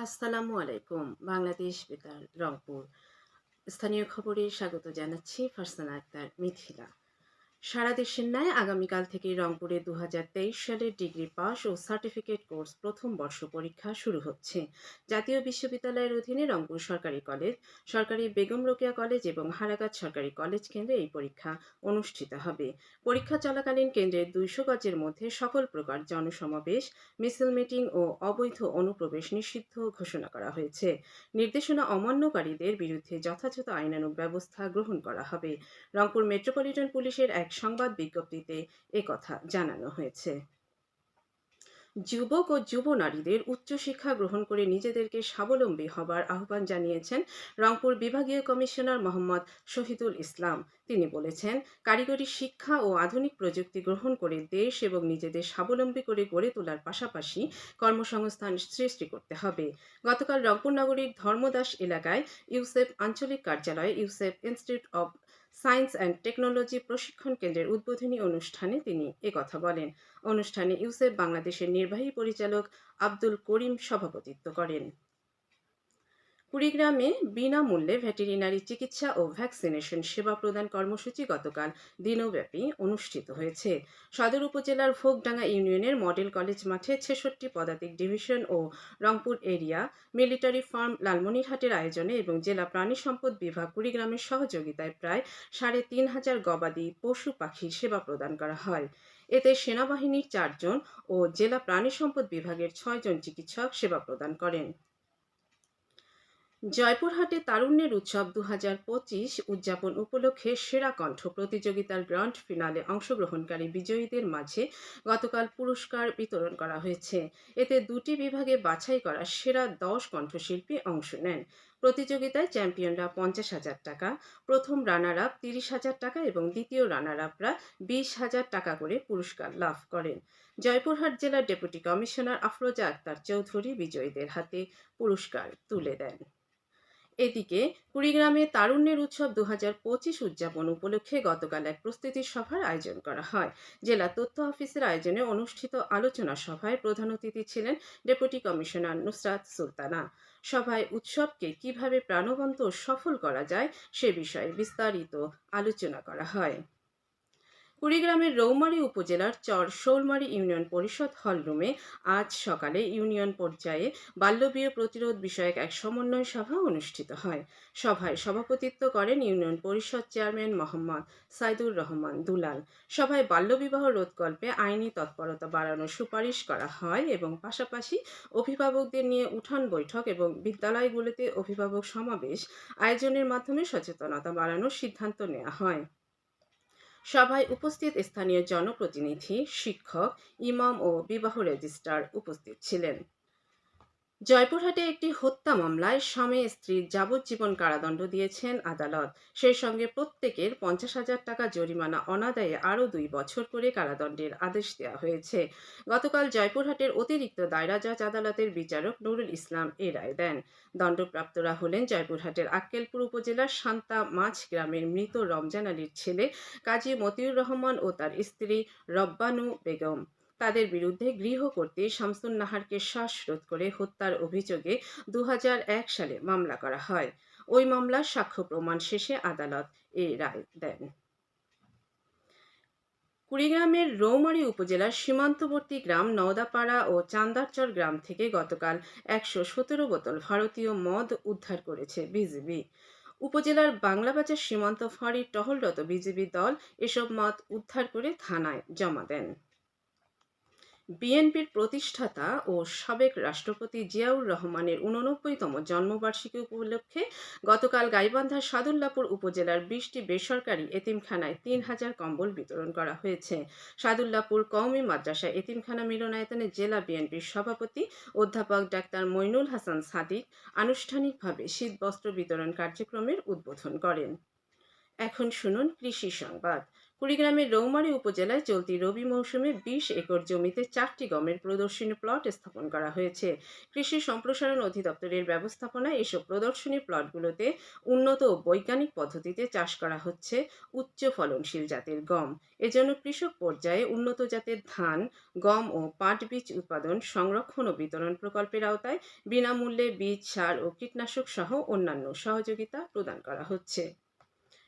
আসসালামু আলাইকুম বাংলাদেশ বেতার রংপুর। স্থানীয় খবরে স্বাগত জানাচ্ছি ফারসানা আক্তার মিথিলা। সারা দেশের ন্যায় আগামীকাল থেকে রংপুরে দু হাজার তেইশ সালের ডিগ্রি পাস ও সার্টিফিকেট কোর্স প্রথম বর্ষ পরীক্ষা শুরু হচ্ছে। জাতীয় বিশ্ববিদ্যালয়ের অধীনে রংপুর সরকারি কলেজ, সরকারি বেগম রোকেয়া কলেজ এবং হারাগাত সরকারি কলেজ কেন্দ্রে এই পরীক্ষা অনুষ্ঠিত হবে। পরীক্ষা চলাকালীন কেন্দ্রের দুইশো গজের মধ্যে সকল প্রকার জনসমাবেশ, মিছিল মিটিং ও অবৈধ অনুপ্রবেশ নিষিদ্ধ ঘোষণা করা হয়েছে। নির্দেশনা অমান্যকারীদের বিরুদ্ধে যথাযথ আইনানুগ ব্যবস্থা গ্রহণ করা হবে। রংপুর মেট্রোপলিটন পুলিশের এক সংবাদ বিজ্ঞপ্তিতে একথা জানানো হয়েছে। যুবক ও যুব নারীদের উচ্চশিক্ষা গ্রহণ করে নিজেদেরকে স্বাবলম্বী হবার আহ্বান জানিয়েছেন রংপুর বিভাগীয় কমিশনার মোহাম্মদ শহীদুল ইসলাম। তিনি বলেছেন, কারিগরি শিক্ষা ও আধুনিক প্রযুক্তি গ্রহণ করে দেশ এবং নিজেদের স্বাবলম্বী করে গড়ে তোলার পাশাপাশি কর্মসংস্থান সৃষ্টি করতে হবে। গতকাল রংপুর নগরীর ধর্মদাস এলাকায় ইউসেফ আঞ্চলিক কার্যালয়ে UCEP institute of science and technology প্রশিক্ষণ কেন্দ্রের উদ্বোধনী অনুষ্ঠানে তিনি একথা বলেন। অনুষ্ঠানে ইউসেফ বাংলাদেশের নির্বাহী পরিচালক আব্দুল করিম সভাপতিত্ব করেন। কুড়িগ্রামে বিনামূল্যে ভেটেরিনারি চিকিৎসা ও ভ্যাকসিনেশন সেবা প্রদান কর্মসূচি গতকাল দিনব্যাপী অনুষ্ঠিত হয়েছে। সদর উপজেলার ভোগডাঙ্গা ইউনিয়নের মডেল কলেজ মাঠে ছেষট্টি পদাতিক ডিভিশন ও রংপুর এরিয়া মিলিটারি ফার্ম লালমনিরহাটের আয়োজনে এবং জেলা প্রাণী সম্পদ বিভাগ কুড়িগ্রামের সহযোগিতায় প্রায় সাড়ে তিন হাজার গবাদি পশু পাখির সেবা প্রদান করা হয়। এতে সেনাবাহিনীর চারজন ও জেলা প্রাণী সম্পদ বিভাগের ছয়জন চিকিৎসক সেবা প্রদান করেন। জয়পুরহাটে তারুণ্যের উৎসব দু হাজার পঁচিশ উদযাপন উপলক্ষে সেরা কণ্ঠ প্রতিযোগিতার গ্র্যান্ড ফিনালে অংশগ্রহণকারী বিজয়ীদের মাঝে গতকাল পুরস্কার বিতরণ করা হয়েছে। এতে দুটি বিভাগে বাছাই করা সেরা দশ কণ্ঠশিল্পী অংশ নেন। প্রতিযোগিতায় চ্যাম্পিয়নরা পঞ্চাশ হাজার টাকা, প্রথম রানার আপ তিরিশ হাজার টাকা এবং দ্বিতীয় রানার আপরা বিশ হাজার টাকা করে পুরস্কার লাভ করেন। জয়পুরহাট জেলার ডেপুটি কমিশনার আফরোজা আক্তার চৌধুরী বিজয়ীদের হাতে পুরস্কার তুলে দেন। এদিকে কুড়িগ্রামে তারুণ্যের উৎসব দু হাজার পঁচিশ উদযাপন উপলক্ষে গতকাল এক প্রস্তুতি সভার আয়োজন করা হয়। জেলা তথ্য অফিসের আয়োজনে অনুষ্ঠিত আলোচনা সভায় প্রধান অতিথি ছিলেন ডেপুটি কমিশনার নুসরাত সুলতানা। সভায় উৎসবকে কীভাবে প্রাণবন্ত সফল করা যায় সে বিষয়ে বিস্তারিত আলোচনা করা হয়। কুড়িগ্রামের রৌমারী উপজেলার চর শোলমারি ইউনিয়ন পরিষদ হলরুমে আজ সকালে ইউনিয়ন পর্যায়ে বাল্যবিয়ে প্রতিরোধ বিষয়ক এক সমন্বয় সভা অনুষ্ঠিত হয়। সভায় সভাপতিত্ব করেন ইউনিয়ন পরিষদ চেয়ারম্যান মোহাম্মদ সাইদুর রহমান দুলাল। সভায় বাল্যবিবাহ রোধকল্পে আইনি তৎপরতা বাড়ানোর সুপারিশ করা হয় এবং পাশাপাশি অভিভাবকদের নিয়ে উঠান বৈঠক এবং বিদ্যালয়গুলিতে অভিভাবক সমাবেশ আয়োজনের মাধ্যমে সচেতনতা বাড়ানোর সিদ্ধান্ত নেওয়া হয়। সভায় উপস্থিত স্থানীয় জনপ্রতিনিধি শিক্ষক ইমাম ও বিবাহ রেজিস্ট্রার উপস্থিত ছিলেন। জয়পুরহাটে একটি হত্যা মামলায় স্বামী স্ত্রীর যাবজ্জীবন কারাদণ্ড দিয়েছেন আদালত। সেই সঙ্গে প্রত্যেকের পঞ্চাশ হাজার টাকা জরিমানা অনাদায়ে আরও দুই বছর করে কারাদণ্ডের আদেশ দেওয়া হয়েছে। গতকাল জয়পুরহাটের অতিরিক্ত দায়রা জজ আদালতের বিচারক নুরুল ইসলাম এ রায় দেন। দণ্ডপ্রাপ্তরা হলেন জয়পুরহাটের আক্কেলপুর উপজেলার শান্তা মাছ গ্রামের মৃত রমজান আলীর ছেলে কাজী মতিউর রহমান ও তার স্ত্রী রব্বানু বেগম। তাদের বিরুদ্ধে গৃহ করতে শামসুন নাহারকে শ্বাসরোধ করে হত্যার অভিযোগে দু হাজার এক সালে মামলা করা হয়। ওই মামলার সাক্ষ্য প্রমাণ শেষে আদালত এ রায় দেন। কুড়িগ্রামের রৌমারী উপজেলার সীমান্তবর্তী গ্রাম নওদাপাড়া ও চান্দারচর গ্রাম থেকে গতকাল একশো সতেরো বোতল ভারতীয় মদ উদ্ধার করেছে বিজিবি। উপজেলার বাংলাবাজার সীমান্ত ফাঁড়ির টহলরত বিজিবি দল এসব মদ উদ্ধার করে থানায় জমা দেন। বিএনপির প্রতিষ্ঠাতা ও সাবেক রাষ্ট্রপতি জিয়াউর রহমানের উননব্বইতম জন্মবার্ষিকী উপলক্ষে গতকাল গাইবান্ধার সাদুল্লাপুর উপজেলার বিশটি বেসরকারি এতিমখানায় তিন হাজার কম্বল বিতরণ করা হয়েছে। সাদুল্লাপুর কওমি মাদ্রাসা এতিমখানা মিলনায়তনে জেলা বিএনপির সভাপতি অধ্যাপক ডাক্তার মইনুল হাসান সাদিক আনুষ্ঠানিকভাবে শীতবস্ত্র বিতরণ কার্যক্রমের উদ্বোধন করেন। এখন শুনুন কৃষি সংবাদ। কুড়িগ্রামের রৌমারী উপজেলায় চলতি রবি মৌসুমে বিশ একর জমিতে চারটি গমের প্রদর্শনী প্লট স্থাপন করা হয়েছে। কৃষি সম্প্রসারণ অধিদপ্তরের ব্যবস্থাপনায় এসব প্রদর্শনী প্লটগুলোতে উন্নত ও বৈজ্ঞানিক পদ্ধতিতে চাষ করা হচ্ছে উচ্চ ফলনশীল জাতের গম। এজন্য কৃষক পর্যায়ে উন্নত জাতের ধান, গম ও পাট বীজ উৎপাদন, সংরক্ষণ ও বিতরণ প্রকল্পের আওতায় বিনামূল্যে বীজ সার ও কীটনাশক সহ অন্যান্য সহযোগিতা প্রদান করা হচ্ছে।